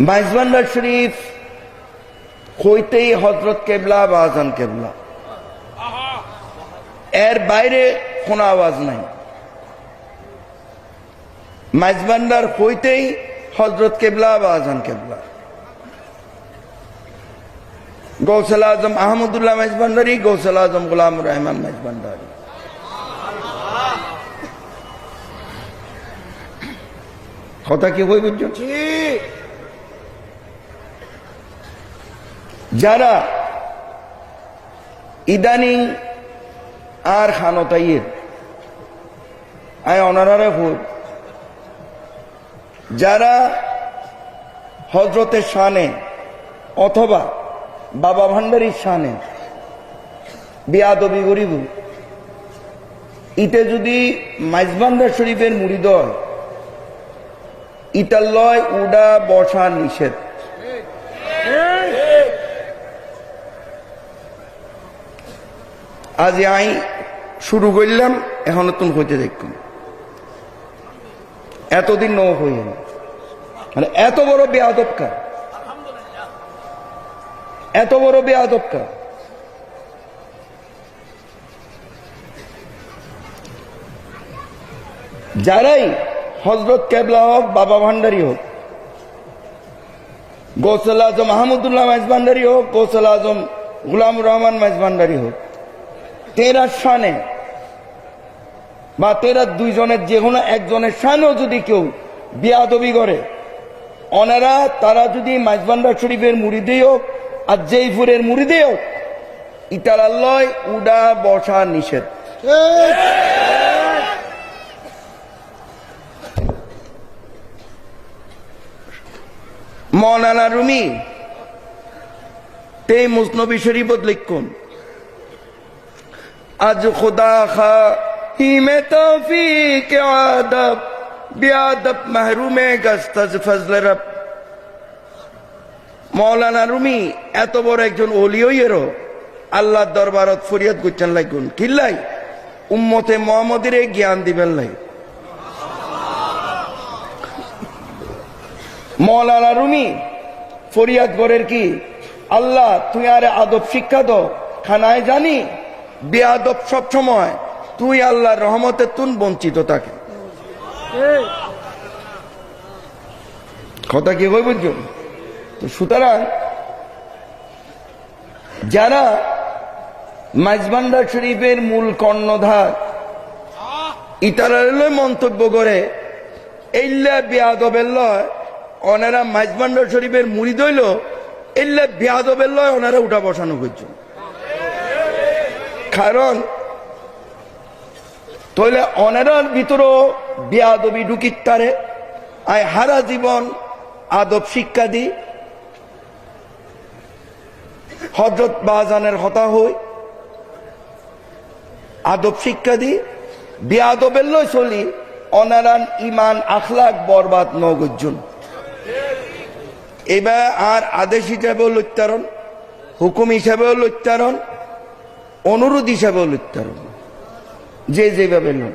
মাইজবান্ডার শরীফ হইতেই হজরত কেবলা বা আজান কেবলা। এর বাইরে কোনো আওয়াজ নাই। মাইজবান্ডার হইতেই হজরত কেবলা বা আজান কেবলা। গৌসল আজম আহমদুল্লাহ মেজবান্ডারি গৌসল আজম গুলাম রহমান মেজবান্ডারি কথা কি হই বুঝছ? যারা ইদানিং আর খানতাইয়ের আয় অনারারে ভোট, যারা হজরতের শানে অথবা বাবা ভান্ডারির শানে বিয়াদবি গরিব ইতে যদি মাইজবান্ডার শরীফের মুড়িদ হয় ইটার লয় উডা বসা নিষেধ। আজ আই শুরু করলাম, এখন তুমি হইতে দেখুন। এতদিন ন হইল মানে এত বড় বেয়াদবকা এত বড় বেয়াদবকা যারাই হজরত কেবলা হোক, বাবা ভান্ডারি হোক, গৌসল আজম আহমদুল্লাহ মাইজ ভান্ডারি হোক, গৌসল আজম গুলাম রহমান মাইজ ভান্ডারি হোক তেরা শানে বা তেরা দুইজনের যে কোনো একজনের শানেও যদি কেউ বিয়াদবি করে, অনারা তারা যদি মাইজবান্ডার শরীফের মুড়িদেই হোক আর জয়পুরের মুড়িদেই হোক ইতারাল্লয় উডা বসা নিষেধ। মৌলানা রুমি, তে মুসনবী শরীফত লিখুন। আজ খুদা খা হি মে তৌফিক আদব বিয়াদব মাহরুমে গস্তাজ ফজল রব। মৌলানা রুমি, এত বড় একজন ওলিওয়েরও আল্লাহর দরবারত ফরিয়াদ করছেন লাগুন কিল্লাই উম্মতে মোহাম্মদের জ্ঞান দিবেন লাই। মৌলানা রুমি, ফরিয়াদ করের কি? আল্লাহ, তুই আরে আদব শিক্ষা দো খানায় জানি বেআদব সব সময়। তুই আল্লাহর রহমতের তুন বঞ্চিত থাকে। কথা কি হই বুঝছ তো সুতরাং, যারা মাইজবান্ডার শরীফের মূল কর্ণধার ইতারালে মন্তব্য করে এইল্লা বেয়াদবের লয় ওনারা মাইজবান্ডার শরীফের মুড়ি দইল এইল্লা বেয়াদবের লয় ওনারা উঠা বসানো করছে। কারণ তইলে অনারার ভিতরও বেয়াদবি ঢুকিতারে আয় হারা জীবন আদব শিক্ষা দি। হজরত বাজানের হতা হই। আদব শিক্ষা দি। বেয়াদবের লই চলি। অনারান ইমান, আখলাক বরবাদ নগর্জন এবার আর আদেশ হিসাবেও লত্যারণ হুকুম হিসাবেও লত্যারণ অনুরোধ হিসাবে উল্যাপ যে যেভাবে লোক